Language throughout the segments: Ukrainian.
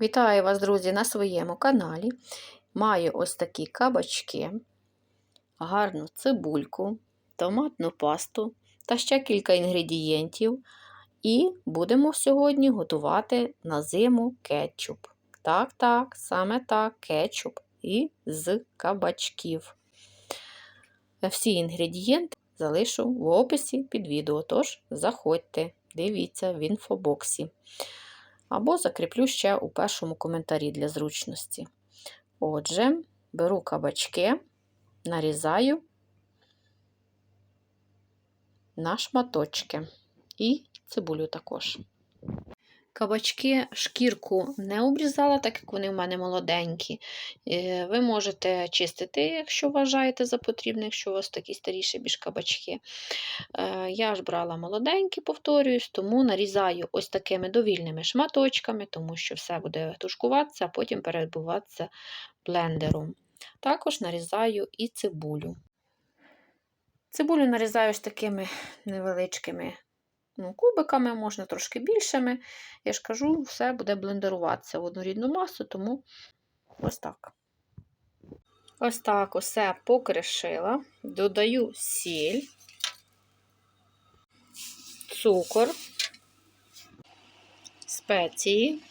Вітаю вас, друзі, на своєму каналі. Маю ось такі кабачки, гарну цибульку, томатну пасту та ще кілька інгредієнтів. І будемо сьогодні готувати на зиму кетчуп. Так, так, саме так, кетчуп і з кабачків. Всі інгредієнти залишу в описі під відео, тож заходьте, дивіться в інфобоксі або закріплю ще у першому коментарі для зручності. Отже, беру кабачки, нарізаю на шматочки і цибулю також. Кабачки шкірку не обрізала, так як вони в мене молоденькі. Е, ви можете чистити, якщо вважаєте за потрібне, якщо у вас такі старіші більш кабачки. Е, я ж брала молоденькі, повторююсь, тому нарізаю ось такими довільними шматочками, тому що все буде тушкуватися, а потім перебуватися блендером. Також нарізаю і цибулю. Цибулю нарізаю ось такими невеличкими ну, кубиками, можна трошки більшими. Я ж кажу, все буде блендеруватися в однорідну масу, тому ось так. Ось так усе покришила, додаю сіль, цукор, спеції,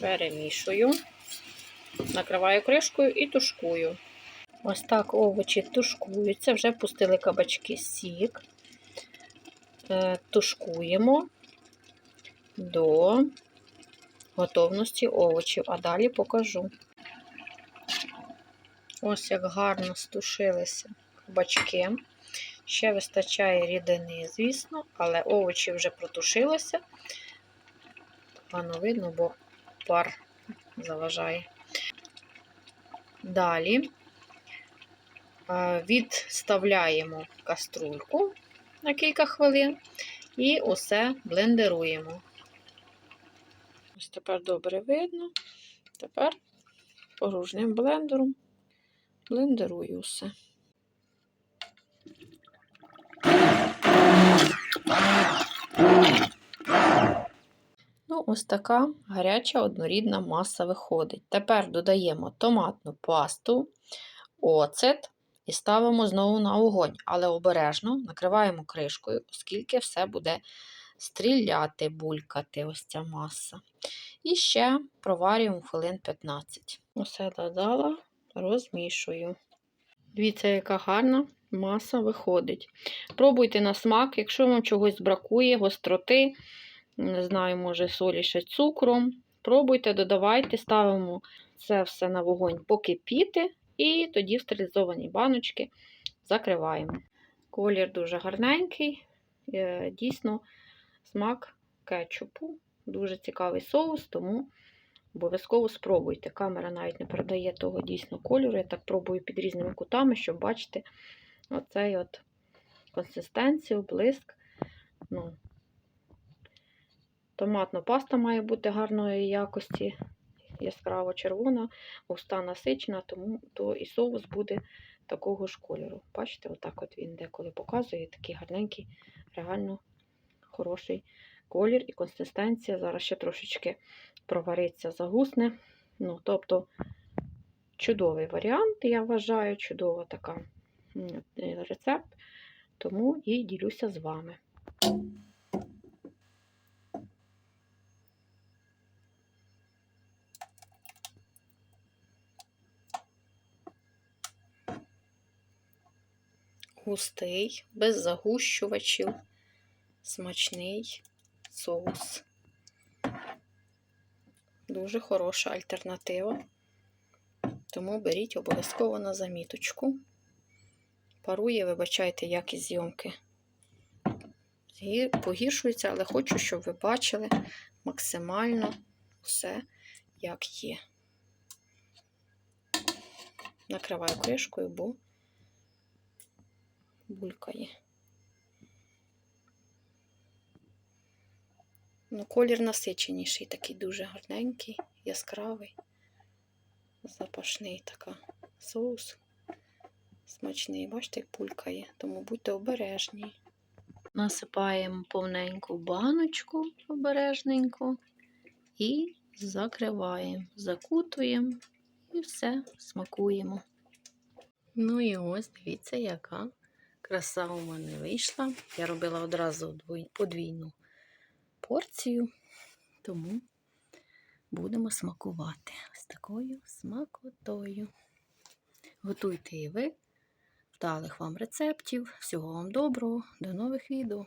перемішую, накриваю кришкою і тушкую. Ось так овочі тушкуються, вже пустили кабачки сік, е, тушкуємо до готовності овочів, а далі покажу. Ось як гарно стушилися кабачки. Ще вистачає рідини, звісно, але овочі вже протушилися. Погано видно, бо пар заважає. Далі відставляємо каструльку на кілька хвилин і усе блендеруємо. Ось тепер добре видно. Тепер погружним блендером блендерую все. Ну, ось така гаряча однорідна маса виходить. Тепер додаємо томатну пасту, оцет і ставимо знову на огонь, але обережно накриваємо кришкою, оскільки все буде стріляти, булькати ось ця маса. І ще проварюємо хвилин 15. Усе додала, розмішую. Дивіться, яка гарна маса виходить. Пробуйте на смак, якщо вам чогось бракує, гостроти, не знаю, може, солі ще цукром. Пробуйте, додавайте, ставимо це все на вогонь покипіти. І тоді в стерилізовані баночки закриваємо. Колір дуже гарненький, е, дійсно смак кетчупу. Дуже цікавий соус, тому обов'язково спробуйте. Камера навіть не передає того дійсно кольору. Я так пробую під різними кутами, щоб бачити оцей от консистенцію, блиск. Ну, Томатна паста має бути гарної якості яскраво червона, густа насичена, тому то і соус буде такого ж кольору. Бачите, отак от він деколи показує такий гарненький, реально хороший колір і консистенція. Зараз ще трошечки провариться, загусне. Ну, Тобто, чудовий варіант, я вважаю, чудова така рецепт, тому і ділюся з вами. Густий, без загущувачів, смачний соус. Дуже хороша альтернатива. Тому беріть обов'язково на заміточку. Парує, вибачайте, якість зйомки. Погіршується, але хочу, щоб ви бачили максимально все, як є. Накриваю кришкою, бо булькає. Ну, Колір насиченіший, такий дуже гарненький, яскравий, запашний така соус. Смачний, бачите, як пулькає, тому будьте обережні. насипаємо повненьку баночку обережненько і закриваємо, закутуємо і все, смакуємо. Ну і ось, дивіться, яка краса у мене вийшла. Я робила одразу подвійну порцію, тому будемо смакувати ось такою смакотою. Готуйте і ви. Вдалих вам рецептів. Всього вам доброго. До нових відео.